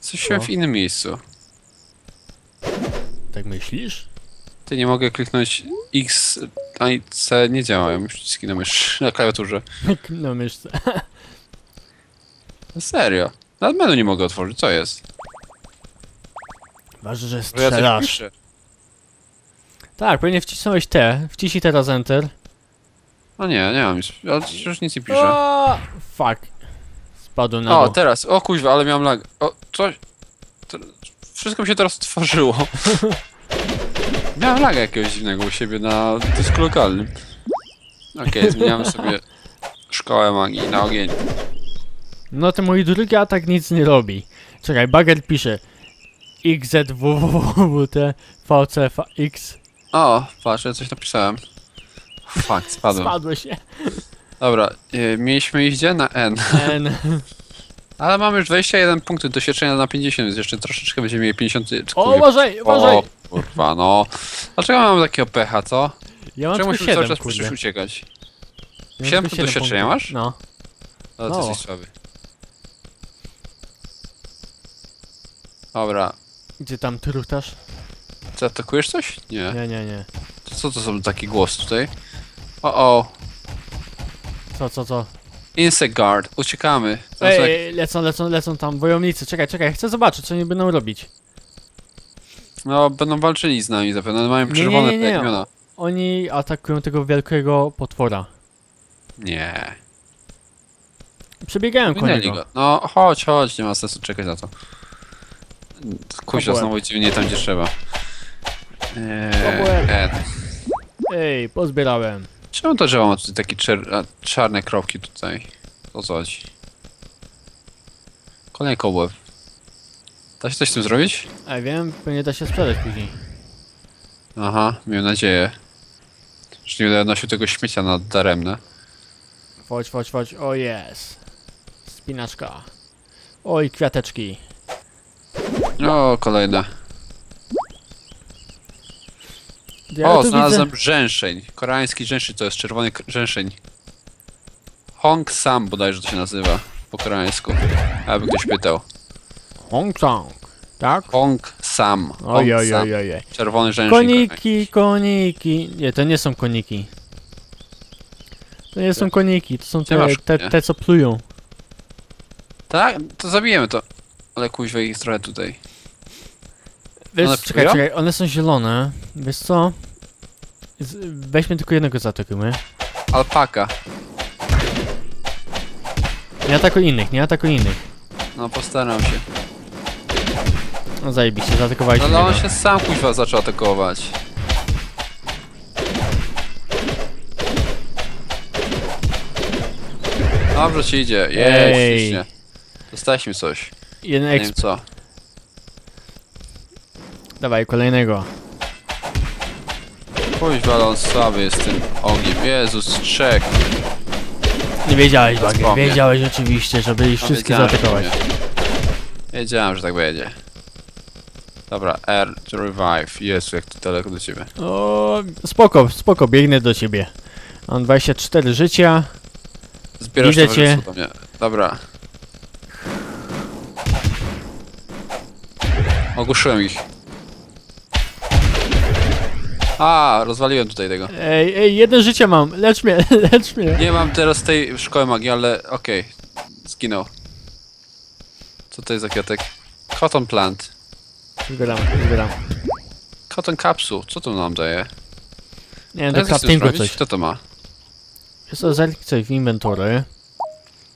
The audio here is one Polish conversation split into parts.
Coś Co? w innym miejscu. Tak myślisz? Ty nie mogę kliknąć X, a i C nie działają przyciski na mysz, na klawiaturze. Na myszce. Serio. Nad menu nie mogę otworzyć, co jest? Ważne, że ja strzelasz. piszę. Tak, pewnie wcisnąłeś T. Wciśnij teraz Enter. No nie, nie mam nic. Ja już nic nie piszę. O, fuck. Spadłem na O, dół. teraz. O kuźwa, ale miałem lag. O, coś. To, wszystko mi się teraz otworzyło. miałem laga jakiegoś dziwnego u siebie na dysku lokalnym. Okej, zmieniamy sobie szkołę magii na ogień. No to mój drugi atak nic nie robi. Czekaj, Bagger pisze XZWWT VCFX. O, patrz, ja coś napisałem. Fuck, spadłem. Spadło się. Dobra, y, mieliśmy iść gdzie? Na N. N. Ale mamy już 21 punktów doświadczenia na 50, więc jeszcze troszeczkę będziemy mieli 50. O, uważaj, uważaj! O, kurwa, no. Dlaczego mamy takiego pecha, co? Ja mam Czemu tylko musimy cały 7, czas kurde. musisz uciekać? Ja mam Siedem tylko punktów doświadczenia punktów. masz? No. Ale ty Mało. jesteś słaby. Dobra. Gdzie tam trutasz? Ty atakujesz coś? Nie. Nie, nie, nie. To co to są taki głos tutaj? O o. Co, co, co? Insect Guard. Uciekamy. Są jak... Ej, lecą, lecą, lecą tam wojownicy. Czekaj, czekaj, chcę zobaczyć, co oni będą robić. No, będą walczyli z nami zapewne. Mają Nie, czerwone nie, nie, imiona. Oni atakują tego wielkiego potwora. Nie. Przebiegają Minęli niego. go. No, chodź, chodź. Nie ma sensu czekać na to. Kobułem. znowu idzie nie tam, gdzie trzeba. Eee, Ej, pozbierałem. Czemu to drzewo ma tutaj takie czer czarne kropki tutaj? O co chodzi? Kolejny kołeb. Da się coś z tym zrobić? A wiem, pewnie da się sprzedać później. Aha, miałem nadzieję. Że nie będę nosił tego śmiecia na daremne. Chodź, chodź, chodź. O jest. Spinaczka. Oj, kwiateczki. O, kolejne. Ja o, tu znalazłem widzę... rzęszeń. Koreański rzęszeń to jest czerwony rzęszeń. Hong Sam bodajże to się nazywa po koreańsku. Aby ktoś pytał. Hong Kong. Tak? Hong Sam. Hong Oj, oj, Sam. oj, oj, oj. Czerwony rzęszeń. Koniki, koniki. Nie, to nie są koniki. To nie są koniki, to są Ty masz te, te, te co plują. Tak? To zabijemy to. Ale kuźwa ich trochę tutaj. Wiesz, One czekaj, czekaj, one są zielone. Wiesz co? Z, weźmy tylko jednego zaatakujmy. Alpaka. Nie atakuj innych, nie atakuj innych. No postaram się. No zajebiście, zaatakowaliśmy No ale on się sam kuźwa zaczął atakować. Dobrze ci idzie. Jej, Ej. Dostaliśmy coś. Jeden Nie wiem exp. co. Dawaj, kolejnego. Kuźwa, ale on słaby jest tym ogniem. Jezus, trzech. Nie wiedziałeś. Wspomnę. Wiedziałeś oczywiście, żeby ich No, wiedziałem, że zaatakować. będzie. Wiedziałem, że tak będzie. Dobra, R to revive. Jezu, jak to daleko do ciebie. O, spoko, spoko, biegnę do ciebie. Mam 24 życia. Zbierasz Widzę towarzystwo do mnie. Dobra. Ogłuszyłem ich. A, rozwaliłem tutaj tego. Ej, ej, jedno życie mam. Lecz mnie, lecz mnie. Nie mam teraz tej szkoły magii, ale okej. Zginął. Co to jest za kwiatek? Cotton plant. Zbieram, zbieram. Cotton capsule. Co to nam daje? Nie wiem, do się z tym craftingu zrobić? coś. Kto to ma? Jest to zerknij coś w inwentory.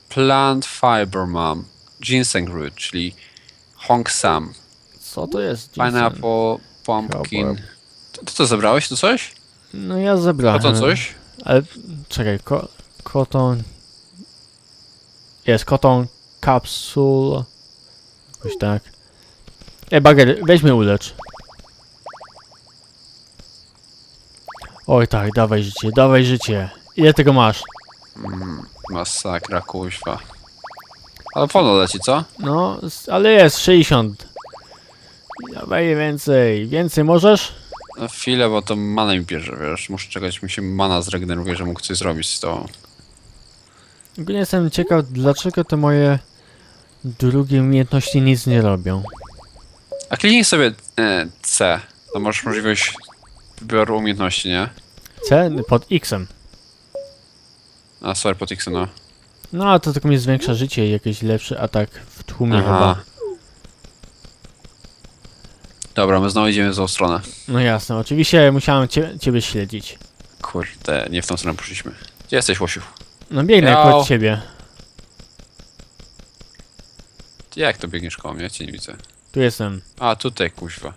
Plant fiber mam. Ginseng root, czyli Hong Sam. Co to jest? Pineapple, pumpkin. Ty, to zebrałeś? To coś? No ja zebrałem. To coś? Ale czekaj, ko koton. Jest koton kapsul. Jakoś tak. Ej, bager, weź mnie ulecz. Oj tak, dawaj życie, dawaj życie. Ile tego masz? Mm, masakra, kuźwa. Ale wolno leci, co? No, ale jest 60. Dawaj więcej, więcej możesz? No chwilę, bo to mana mi bierze, wiesz. Muszę czekać, mi się mana zregeneruje, że mógł coś zrobić z tą. Ogólnie jestem ciekaw, dlaczego te moje Drugie umiejętności nic nie robią. A kliknij sobie e, C. To masz możliwość wyboru umiejętności, nie? C pod X-em. A, sorry, pod X, no. No, a to tylko mi zwiększa życie i jakiś lepszy atak w tłumie Aha. chyba. Dobra, my znowu idziemy w złą stronę. No jasne, oczywiście musiałem cie, ciebie śledzić. Kurde, nie w tą stronę poszliśmy. Gdzie jesteś, Łosiu? No biegnę Miau. ciebie. Ty Jak to biegniesz koło mnie? Ja cię nie widzę. Tu jestem. A, tutaj, kuźwa.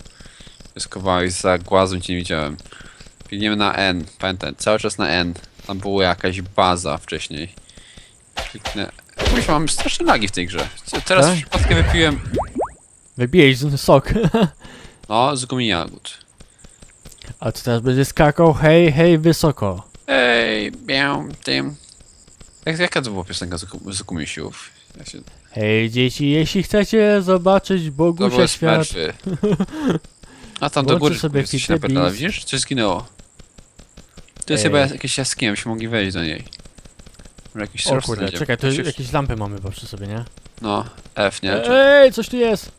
Skowałeś za głazem, cię nie widziałem. Biegniemy na N, pamiętaj, cały czas na N. Tam była jakaś baza wcześniej. Kliknę... Kuźwa, mam straszne lagi w tej grze. Teraz Tak? przypadkiem wypiłem... Wybiłeś z- sok. No, z gumi jagód. A ty teraz będzie skakał hej, hej, wysoko. Ej, miał tym... Jak, jaka to była piosenka z, gu- z gumisiów? Ja się... Hej dzieci, jeśli chcecie zobaczyć To Bogusia były świat, smerfy. A tam do góry sobie sobie się Fit the napierdala, Beast. widzisz? Coś zginęło. To jest Ej. chyba jakieś jaskinia, byśmy mogli wejść do niej. Może jakiś O surf kurde, znajdziemy. czekaj, to jakieś lampy mamy chyba przy sobie, nie? No, F, nie? Czy... Ej, coś tu jest!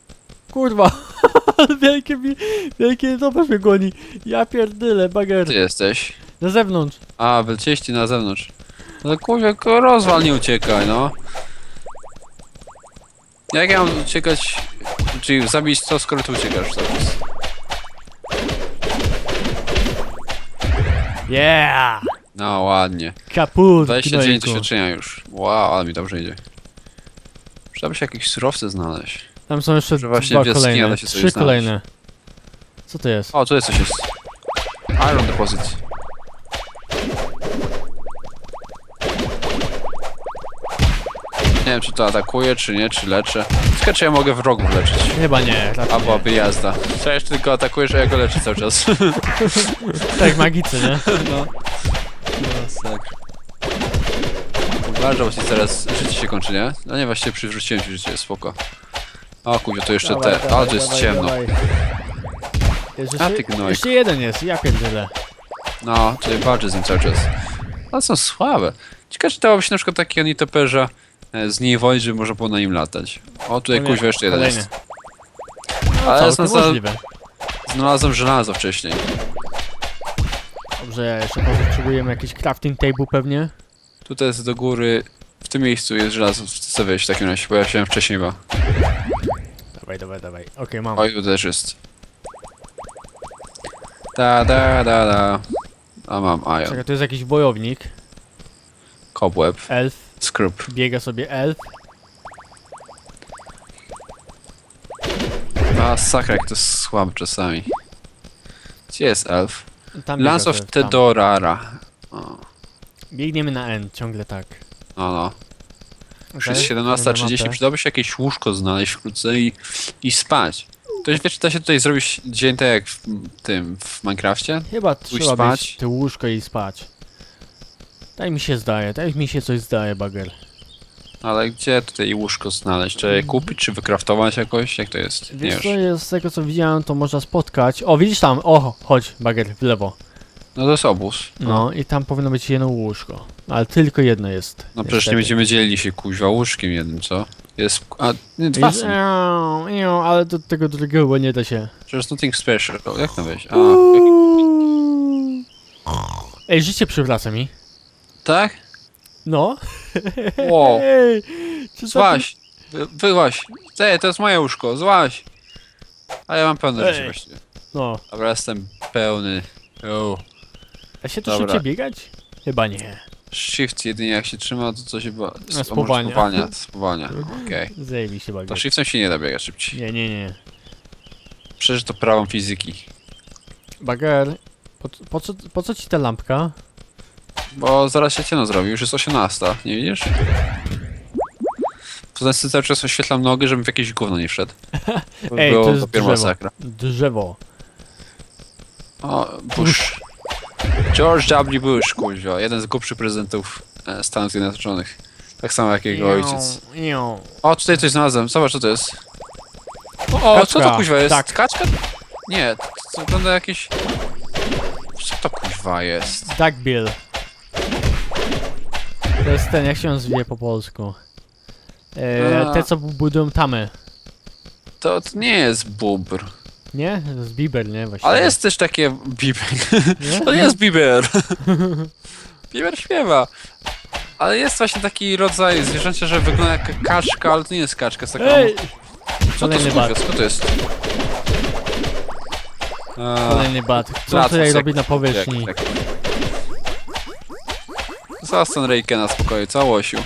Kurwa! wielkie mi, wielkie dobre mnie goni. Ja pierdyle, bager. Ty jesteś? Na zewnątrz. A, wylecieliście na zewnątrz. No kurwa, ko- rozwal, nie uciekaj, no. Jak ja mam uciekać, czyli zabić to, skoro ty uciekasz cały czas? Yeah! No, ładnie. Kaput, 29 gnojku. doświadczenia już. Wow, ale mi dobrze idzie. Przydałoby się jakieś surowce znaleźć. Tam są jeszcze Że właśnie dwa w jaskini kolejne. da się coś Trzy znaleźć. kolejne. Co to jest? O, tu jest coś jest. Iron deposit. Nie wiem, czy to atakuje, czy nie, czy leczę. Ciekawe, czy ja mogę wrogów leczyć. Chyba nie, raczej Albo nie. aby jazda. Przecież tylko atakujesz, a ja go leczę cały czas. Tak, magicy, nie? No. Masakra. Uważam, właśnie teraz życie się kończy, nie? No nie, właśnie przywróciłem ci życie, spoko. O kurwa, to jeszcze Dawaj, te. dawaj, O, to jest dawaj, ciemno. dawaj. Jest A jeszcze, ty gnojku. jeszcze jeden jest, ja pierdzielę. No, tutaj walczę z nim cały czas. Ale są słabe. Ciekawe, czy dałoby się na przykład takiego nitoperza e, zniewolić, żeby można było na nim latać. O, tutaj kuźwa jeszcze jeden kolejny. jest. No, Ale całkiem jest na- możliwe. Znalazłem żelazo wcześniej. Dobrze, jeszcze potrzebujemy jakiś crafting table pewnie. Tutaj jest do góry. W tym miejscu jest żelazo. Chcę wejść w takim razie, bo ja się wcześniej chyba. Dawaj, dawaj, dawaj. Okej, mam. Oj, tu też jest. Da, da, da, da. A mam iron. Czekaj, to jest jakiś wojownik. Cobweb. Elf. Scrub. Biega sobie elf. Masakra, jak to jest czasami. Gdzie jest elf? Tam biega Lance of sobie, tam. Tedorara. O, Biegniemy na N, ciągle tak. no, no. Już jest mamy 17.30, mapę. przydałoby się jakieś łóżko znaleźć wkrótce i, i spać. Ktoś wie, czy da się tutaj zrobić dzień tak jak w tym, w Minecrafcie? Chyba trzeba spać. mieć te łóżko i spać. Tak mi się zdaje, tak mi się coś zdaje, bager. Ale gdzie tutaj łóżko znaleźć? Czy je kupić, czy wykraftować jakoś? Jak to jest? Nie Wiesz wiesz. co, jest, z tego co widziałem, to można spotkać. O, widzisz tam, o, chodź, bager, w lewo. No to jest obóz. No, i tam powinno być jedno łóżko. Ale tylko jedno jest. No przecież nie będziemy dzielili się kuźwa łóżkiem jednym, co? Jest. A nie dwa Jest, są. eee, ale do tego drugiego nie da się. Przecież nothing special. Jak to wejść? A, Ej, życie przywraca mi. tak? No. Wow. Ej, czy to- Złaś! Wy, wyłaś! Te, to jest moje łóżko, złaś! A ja mam pełne Ej. życie właściwie. No. Dobra, jestem pełny. Da się Dobra. szybciej biegać? Chyba nie. Shift jedynie jak się trzyma, to coś chyba... No, spowalnia. Spowalnia, spowalnia. Okej. Zajmij się To bager. shiftem się nie da biegać szybciej. Nie, nie, nie. Przecież to prawą fizyki. Bager, po, po, co, po co ci ta lampka? Bo zaraz się ciemno zrobi, już jest 18, nie widzisz? To znaczy cały czas oświetlam nogi, żebym w jakieś gówno nie wszedł. To Ej, było to jest drzewo. masakra. Drzewo. O, Bush. George W. Bush, kuźwa, jeden z głupszych prezydentów e, Stanów Zjednoczonych. Tak samo jak jego ojciec. Ią. O, tutaj coś znalazłem, zobacz co to jest. O, co to kuźwa jest? Tak. Kaczka? Nie, to, to wygląda jakieś... Co to kuźwa jest? Duckbill. To jest ten, jak się on zwie po polsku? E, A. te, co budują tamę. To, to nie jest bubr. Nie? To jest Bieber, nie? Właściwie. Ale jest też takie biber. Nie? To nie jest biber. Biber śpiewa. Ale jest właśnie taki rodzaj zwierzęcia, że wygląda jak kaczka, ale to nie jest kaczka, jest taka... Ej! Co to Kolejny jest? bat. Co to jest? Kolejny bat. Co wraca tutaj robi na powierzchni? jak- jak- Zastan Rejkę na spokoju, całościu.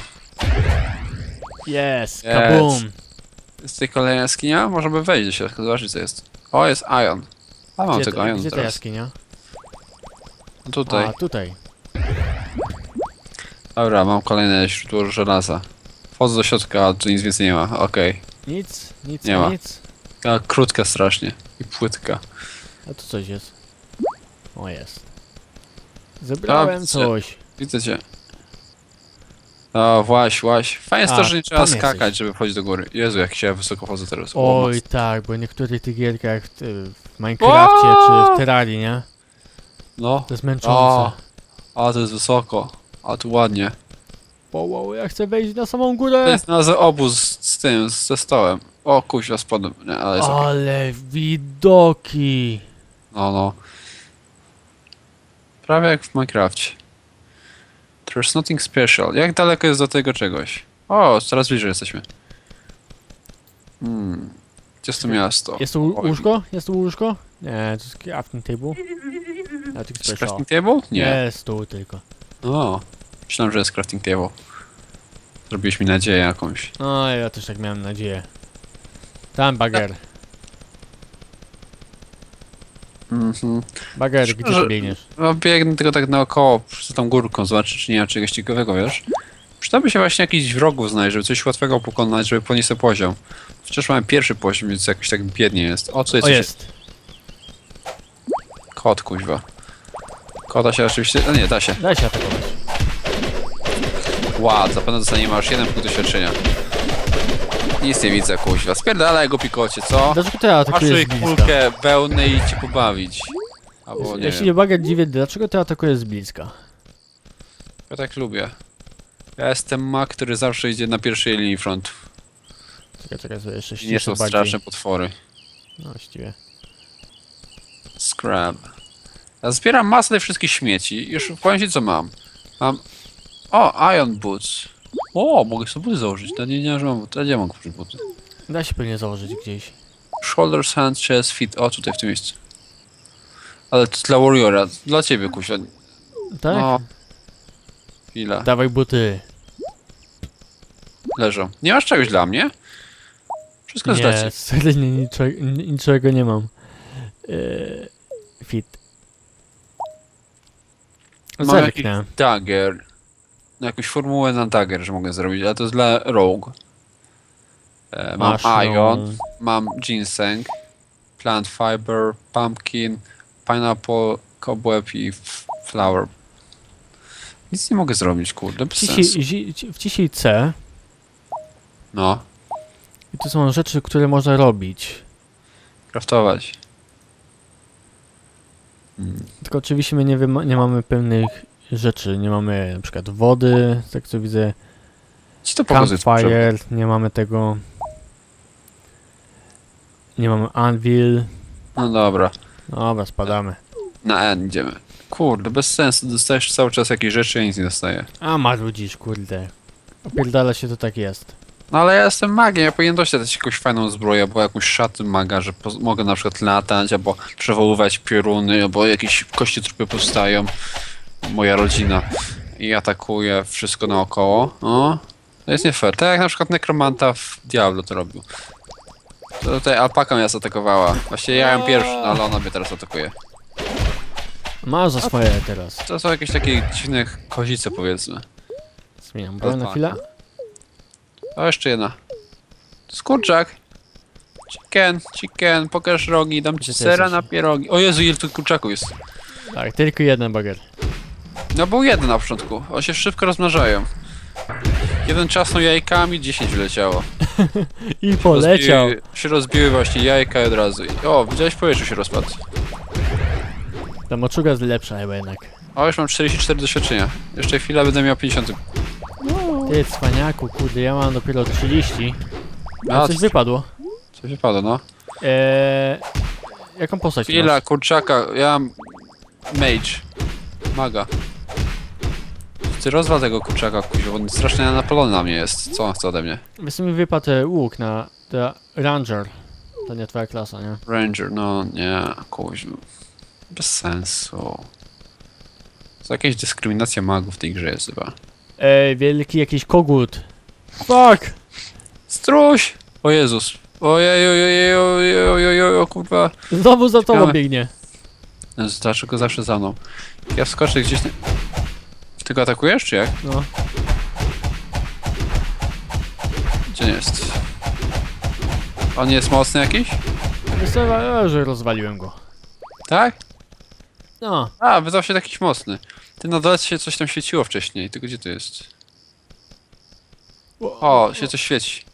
Yes, kabum. Jest tutaj kolejna jaskinia? Możemy wejść środka, zobaczyć co jest. O, jest Ion. A mam Gdzie, tego to, Ion gdzie ta teraz. jaskinia? Tutaj. A, tutaj. Dobra, mam kolejne źródło żelaza. Wchodzę do środka, a tu nic więcej nie ma. Okej. Nic, nic, Nie ma. nic. Okay. Krótka strasznie. I płytka. A tu coś jest. O, jest. Zebrałem widzę. coś. Widzę cię. O, właś, właś. Fajnie jest to, że nie trzeba tam skakać, jesteś. żeby wchodzić do góry. Jezu, jak się wysoko wchodzę teraz. O, Oj, tak, bo w niektórych tych gierkach w Minecrafcie czy w Terrarii, nie? No. To jest męczące. O, a to jest wysoko. A tu ładnie. Wow, wow, ja chcę wejść na samą To górę. jest na obóz z, z tym, z- ze stołem. O, kuźwa spadłem. Nie, ale jest okej. Ale widoki. No, no. Prawie jak w Minecrafcie. There's nothing special. Jak daleko jest do tego czegoś? O, coraz bliżej jesteśmy. Hmm. Gdzie jest to miasto? Jest tu Oj. łóżko? Jest tu łóżko? Nie, to jest crafting table. Tylko Jest special. crafting table? Nie. Jest tu tylko. O, myślałem, że jest crafting table. Zrobiłeś mi nadzieję jakąś. No, ja też tak miałem nadzieję. Tam bager. Mhm. Bager, gdzie Szczerze- ty biegniesz? No, biegnę tylko tak naokoło, za tą górką, zobaczyć, czy nie ma czegoś ciekawego, wiesz? Przydałoby się właśnie jakiś wrogów znaleźć, żeby coś łatwego pokonać, żeby podnieść sobie poziom. Wciąż mamy pierwszy poziom, więc jakoś tak biednie jest. O, co jest? O, jest. Kot, kuźwa. Kota się oczywiście... No nie, da się. Daj się atakować. Ład, zapewne dostaniemy aż jeden punkt doświadczenia. Nic nie widzę, kuźwa. Spierdalaj go, pikocie, co? Dlaczego ty Masz atakujesz z bliska? kulkę wełny i cię pobawić. Albo nie Ja się wiem. nie bager dziwię, dlaczego ty atakujesz z bliska? Ja tak lubię. Ja jestem mak, który zawsze idzie na pierwszej linii frontu. Czekaj, czekaj, sobie jeszcze I nie ściszę są bardziej. straszne potwory. No, właściwie. Scrap. Ja zbieram masę tych wszystkich śmieci. Już powiem ci co mam. Mam... O, Iron Boots. O, mogę sobie buty założyć. Ja nie wiedziałem, że mam buty. A gdzie mam kupić buty? Da się pewnie założyć gdzieś. Shoulders, hands, chest, feet. O, tutaj w tym miejscu. Ale to dla Warriora. Dla ciebie, kusia. Tak? No. Chwila. Dawaj buty. Leżą. Nie masz czegoś dla mnie? Wszystko jest dla Nie, ciebie. niczego, niczego nie mam. Eee, fit. Mam jakiś Zerknę. dagger. No, jakąś formułę na dagger, że mogę zrobić, ale to jest dla rogue. E, mam Masz, iron, no. mam ginseng, plant fiber, pumpkin, pineapple, cobweb i f- flower. Nic nie mogę zrobić, kurde, bez sensu. wciśnij C No, i to są rzeczy, które można robić. craftować. Tylko oczywiście my nie, wyma- nie mamy pewnych rzeczy. Nie mamy na przykład wody, tak co widzę. Ci to potrzebne. Campfire, nie mamy tego. Nie mamy anvil. No dobra, Dobra, spadamy. na N idziemy. Kurde, bez sensu, dostajesz cały czas jakieś rzeczy, ja nic nie dostaję. A marudzisz, kurde. Opierdala się to tak jest. No ale ja jestem magiem, ja powinien dostać jakąś fajną zbroję, albo jakąś szatę maga, że mogę na przykład latać, albo przewoływać pioruny, albo jakieś kości trupy powstają. Moja rodzina. I atakuje wszystko naokoło. O, to jest nie fair. Tak jak na przykład nekromanta w Diablo to robił. To tutaj alpaka mnie zaatakowała. Właściwie ja ją pierwszy, no ale ona mnie teraz atakuje. Masz za swoje teraz. To są jakieś takie dziwne kozice powiedzmy. Zmieniam broń na chwilę. O, jeszcze jedna. Skurczak. Chicken, chicken, pokaż rogi, dam ci Gdzie ty sera jesteś? na pierogi. O Jezu, ile tu kurczaków jest. Tak, tylko jeden bager. No był jeden na początku, one się szybko rozmnażają. Jeden czasnął jajkami, 10 wyleciało. I poleciał. Rozbiły, się rozbiły właśnie jajka i od razu. I- O, widziałeś powietrze się rozpadł. Ta moczuga jest lepsza chyba jednak. O, już mam 44 doświadczenia. Jeszcze chwilę będę miał 50. No, Ty, cwaniaku, kurde, ja mam dopiero 30. A No, coś wypadło. coś wypadło, no. Eee, jaką postać ty? Chwila, kurczaka, ja mam... Mage. Maga. Ty rozwal tego kurczaka, kuźwa, bo on strasznie napalony na mnie jest. Co on chce ode mnie? Wiesz, mi wypadł e, łuk na The Ranger. To nie twoja klasa, nie? Ranger, no nie, kuźwa. Bez sensu. To jakaś dyskryminacja magów w tej grze jest chyba. Ej, wielki jakiś kogut. Fuck! Struś! O Jezus. Ojej, ojej, ojej, ojej, ojej, o kurwa. Znowu za tobą Ciekawe. biegnie. Dlaczego zawsze za mną? Ja wskoczę gdzieś... Na... Ty go atakujesz, czy jak? No. Gdzie nie jest? On jest mocny jakiś? E, że rozwaliłem go. Tak? No. A, wydał się jakiś mocny. Ty na dole się coś tam świeciło wcześniej, tylko gdzie to jest? O, się coś świeci.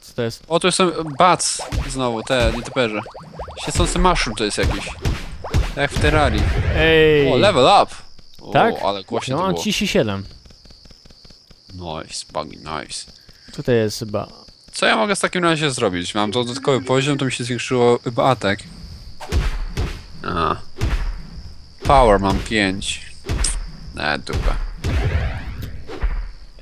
Co to jest? O, tu są bac znowu, te nietoperze. Świecący mushroom to jest jakiś. Tak jak w Terrarii. Ej! O, level up! O, Tak? ale głośno Ja to mam było. 37. Nice, buggy, nice. Tutaj jest chyba... Co ja mogę w takim razie zrobić? Mam dodatkowy poziom, to mi się zwiększyło chyba atak. A. Power mam 5. Ne, dupę.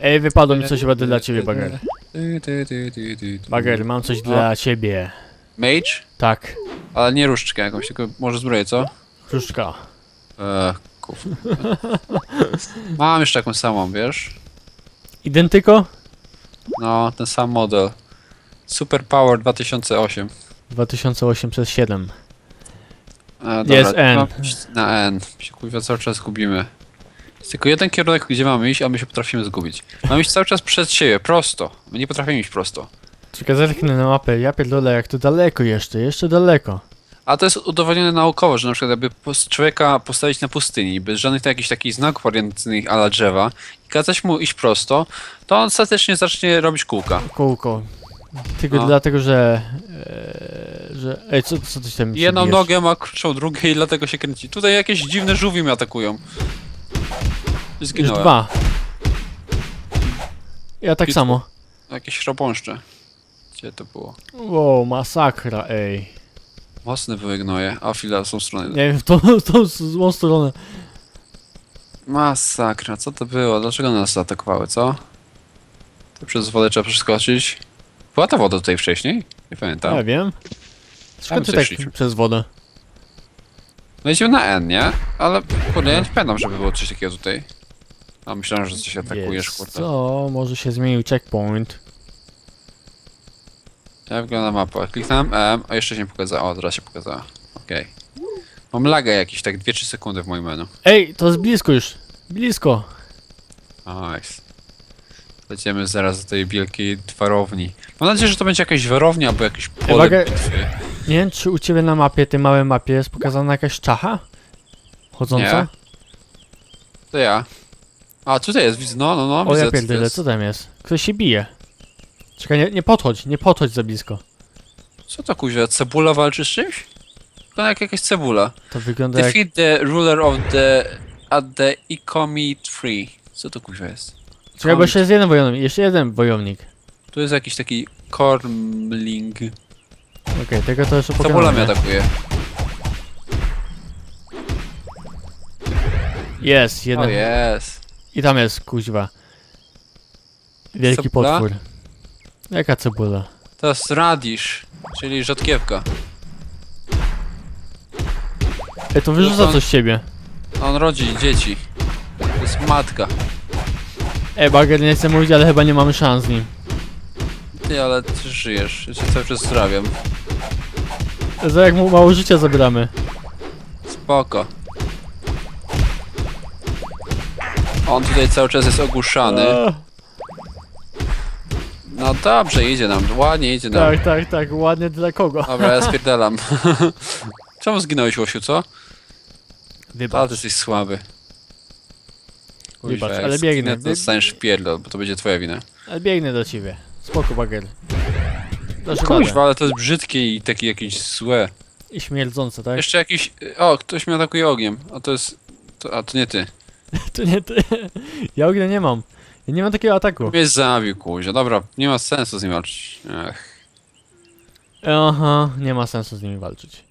Ej, wypadło mi coś chyba dla ciebie, Bager. Ty, ty, ty, ty, ty, ty. Bager, mam coś dla ciebie. Mage? Tak. Ale nie różdżkę jakąś, tylko może zbroję, co? Kruszka. Eee, kuf. Mam jeszcze jakąś samą, wiesz? Identyko? No, ten sam model. Super Power 2008. 2008 przez 7. E, Jest N. Na N. Się kurwa cały czas gubimy. Jest tylko jeden kierunek, gdzie mamy iść, a my się potrafimy zgubić. Mamy iść cały czas przed siebie, prosto. My nie potrafimy iść prosto. Czekaj, zerknę na mapę. Ja pierdolę, jak to daleko jeszcze, jeszcze daleko. A to jest udowodnione naukowo, że na przykład jakby pos- człowieka postawić na pustyni, bez żadnych jakichś takich znaków orientacyjnych ala drzewa i kazać mu iść prosto, to on ostatecznie zacznie robić kółka. Kółko. Tylko No. dlatego, że... E, że... Ej, co, co ty tam Jedną bijesz? nogę ma krótszą, drugiej i dlatego się kręci. Tutaj jakieś dziwne żółwie mnie atakują. Już Zginąłem. dwa. Ja tak Bitwo. samo. Jakieś chrobąszcze. Gdzie to było? Wow, masakra, ej. Mocne były gnoje, a chwila, są strony. Nie wiem, w tą, w tą złą stronę. Masakra, co to było? Dlaczego nas zaatakowały, co? To przez wodę trzeba przeskoczyć. Była ta woda tutaj wcześniej? Nie pamiętam. Ja wiem. Skąd ty tak szliśmy. przez wodę? No idziemy na N, nie? Ale kurde, ja nie pamiętam, żeby było coś takiego tutaj. A myślałem, że coś atakujesz, kurde. Co? Może się zmienił checkpoint. Jak wygląda mapa? Kliknąłem M, a jeszcze się nie pokazała. O, teraz się pokazała. Okej. Mam lagę jakiś, tak 2-3 sekundy w moim menu. Ej, to jest blisko już. Blisko. Nice. Lecimy zaraz do tej wielkiej warowni. Mam nadzieję, że to będzie jakaś warownia albo jakieś pole Uwaga. bitwy. Nie wiem, czy u ciebie na mapie, tej małej mapie jest pokazana jakaś czacha? Chodząca? To ja. A, tutaj jest, widzę, no, no, no, O widzę, ja co to pierdolę, jest. co tam jest? Ktoś się bije. Czekaj, nie, nie podchodź, nie podchodź za blisko. Co to kuźwa, cebula walczy z czymś? To jak jakaś cebula. To wygląda jak... Defeat the ruler of the... at the Ikomi tree. Co to kuźwa jest? Czekaj, bo jeszcze jest jeden wojownik, jeszcze jeden wojownik. Tu jest jakiś taki kormling. Okej, tego to jeszcze Cebula mnie atakuje. Jest, O jeden. jest. I tam jest, kuźwa. Wielki Cebula? potwór. Jaka cebula? To jest radish, czyli rzodkiewka. Ej, to wyrzuca coś z siebie. On rodzi dzieci. To jest matka. Ej, Bagger, nie chcę mówić, ale chyba nie mamy szans z nim. Ty, ale ty żyjesz. Ja cię cały czas zdrawiam. Za jak mu mało życia zabieramy. Spoko. On tutaj cały czas jest ogłuszany. A, No dobrze, idzie nam. Ładnie idzie nam. tak, tak, tak, ładnie dla kogo? Dobra, ja spierdalam. Czemu zginąłeś, Łosiu, co? A, Wybacz. ty jesteś słaby. Wybacz, jak ale biegnę. zginę, To dostaniesz w pierdol, bo to będzie twoja wina. Ale biegnę do ciebie. Spoko, Bagger. Dasz radę. Ale to jest brzydkie i takie jakieś złe. I śmierdzące, tak? Jeszcze jakiś... O, ktoś mnie atakuje ogniem. A to jest... To, a to nie ty. To nie ty. Ja ognia nie mam. Ja nie mam takiego ataku. Mnie zabił, kuźwa. Dobra, nie ma sensu z nim walczyć. Ech. Aha, nie ma sensu z nimi walczyć.